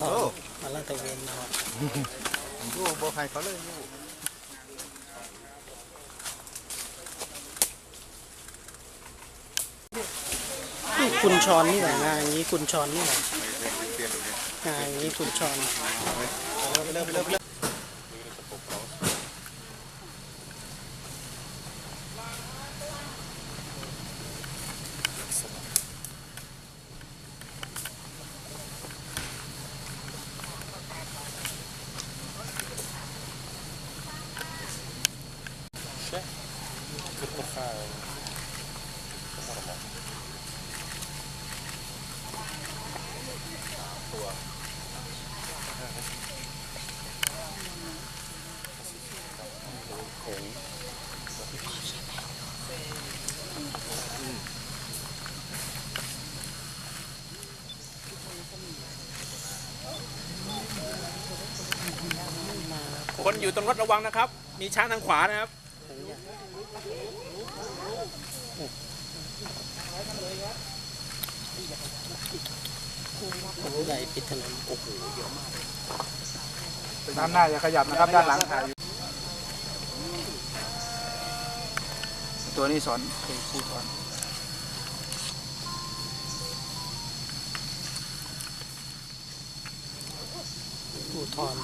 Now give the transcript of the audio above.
โอ้มาลาดตระเวนนะครับยูบ่ใครเขาเลยยูนี่คุณชอนนี่แหละงานอย่างนี้คุณชอนนี่แหละเปลี่ยนเลยงานอย่างนี้คุณชอนไปเริ่มไปเริ่ม คนอยู่ตรงรถระวังนะครับ มีช้างทางขวานะครับ ผมใหญ่ปิดถนนโอ้โหเยอะมากด้านหน้าอย่าขยับนะครับด้านหลังถ่ายอยู่ตัวนี้สอนเป็นครูสอนภูทร